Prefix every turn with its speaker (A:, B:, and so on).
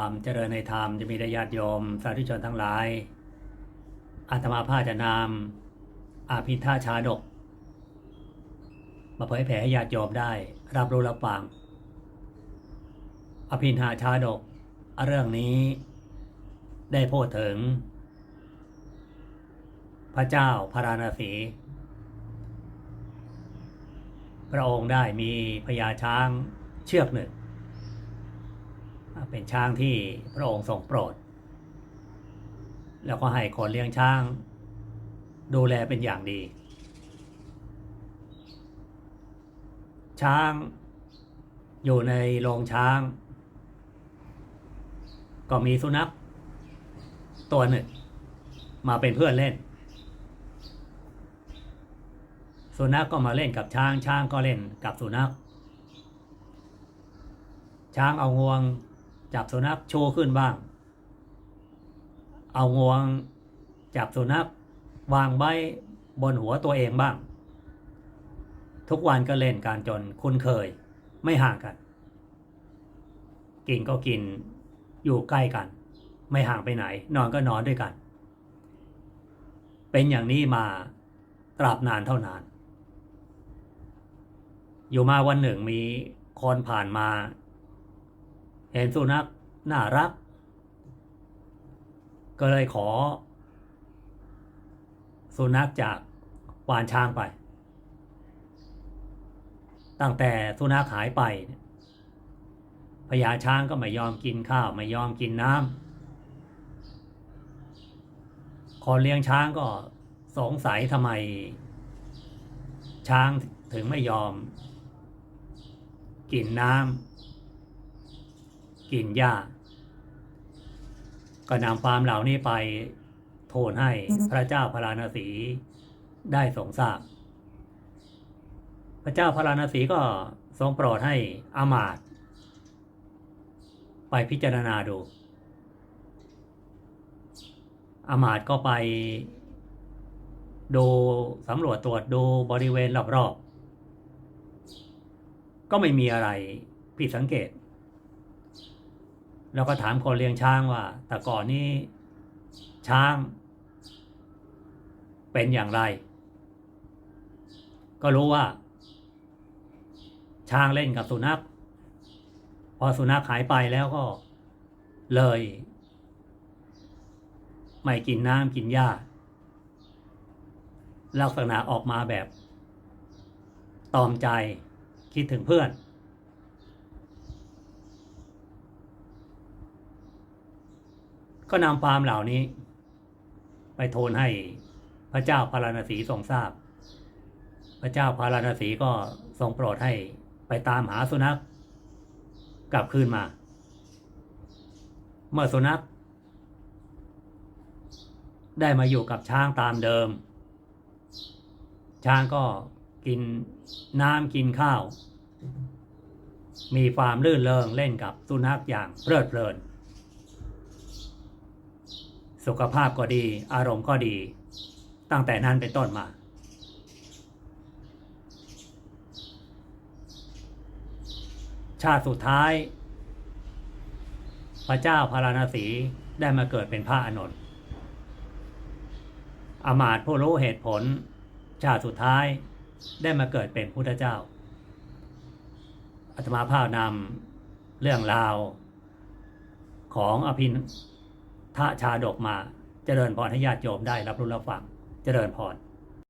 A: ความเจริญในธรรมจะมีได้ญาติโยม สาธุชนทั้งหลาย อาตมาภาจะนำอาภิธาชาดก มาเผยแผ่ให้ญาติโยมได้ รับรู้รับฟังอภินหาชาดก เรื่องนี้ได้พูดถึง พระเจ้าพระราณสี พระองค์ได้มีพญาช้างเชือกหนึ่ง เป็นช้างที่พระองค์ทรงโปรด แล้วก็ให้คนเลี้ยงช้าง ดูแลเป็นอย่างดี ช้างอยู่ในโรงช้าง ก็มีสุนัขตัวหนึ่ง มาเป็นเพื่อนเล่น สุนัขกก็มาเล่นกับช้างช้างก็เล่นกับสุนัขช้างเอางวง จับสุนัขโชว์ขึ้นบ้าง เอางวงจับสุนัขวางไว้บนหัวตัวเองบ้าง ทุกวันก็เล่นการจนคุ้นเคยไม่ห่างกัน กินก็กินอยู่ใกล้กัน ไม่ห่างไปไหน นอนก็นอนด้วยกัน เป็นอย่างนี้มาตราบนานเท่านาน อยู่มาวันหนึ่งมีคนผ่านมา เห็นสุนัขน่ารัก ก็เลยขอ สุนัขจากวานช้างไป ตั้งแต่สุนัขหายไปพญาช้างก็ไม่ยอมกินข้าวไม่ยอมกินน้ำคนเลี้ยงช้างก็สงสัยทำไม ช้างถึงไม่ยอม กินน้ำ กินหญ้า ก็นำความเหล่านี้ไปทูลให้พระเจ้าพระราณสีได้ทรงทราบ พระเจ้าพระราณสีก็ทรงโปรดให้อามาตย์ไปพิจารณาดูอามาตย์ก็ไปดูสำรวจตรวจดูบริเวณรอบๆก็ไม่มีอะไรผิดสังเกต แล้วก็ถามคนเลี้ยงช้างว่า แต่ก่อนนี้ช้าง เป็นอย่างไร ก็รู้ว่า ช้างเล่นกับสุนัข พอสุนัขหายไปแล้วก็เลย ไม่กินน้ำกินหญ้าลักษณะออกมาแบบ ตอมใจคิดถึงเพื่อน ก็นำความเหล่านี้ ไปทูลให้พระเจ้าพาราณสีทรงทราบ พระเจ้าพาราณสีก็ทรงโปรดให้ไปตามหาสุนัขกลับคืนมา เมื่อสุนัขได้มาอยู่กับช้างตามเดิม ช้างก็กินน้ำกินข้าว มีความลื่นเริงเล่นกับสุนัขอย่างเพลิดเพลิน สุขภาพก็ดี อารมณ์ก็ดี ตั้งแต่นั้นเป็นต้นมา ชาติสุดท้าย พระเจ้าพาราณสีได้มาเกิดเป็นพระอานนท์อมาตผู้รู้เหตุผล ชาติสุดท้ายได้มาเกิดเป็นพุทธเจ้าอาตมาภาพนำเรื่องราวของอภิน ทะชาดกมาเจริญพรให้ญาติโยมได้รับรู้รับฟังเจริญพร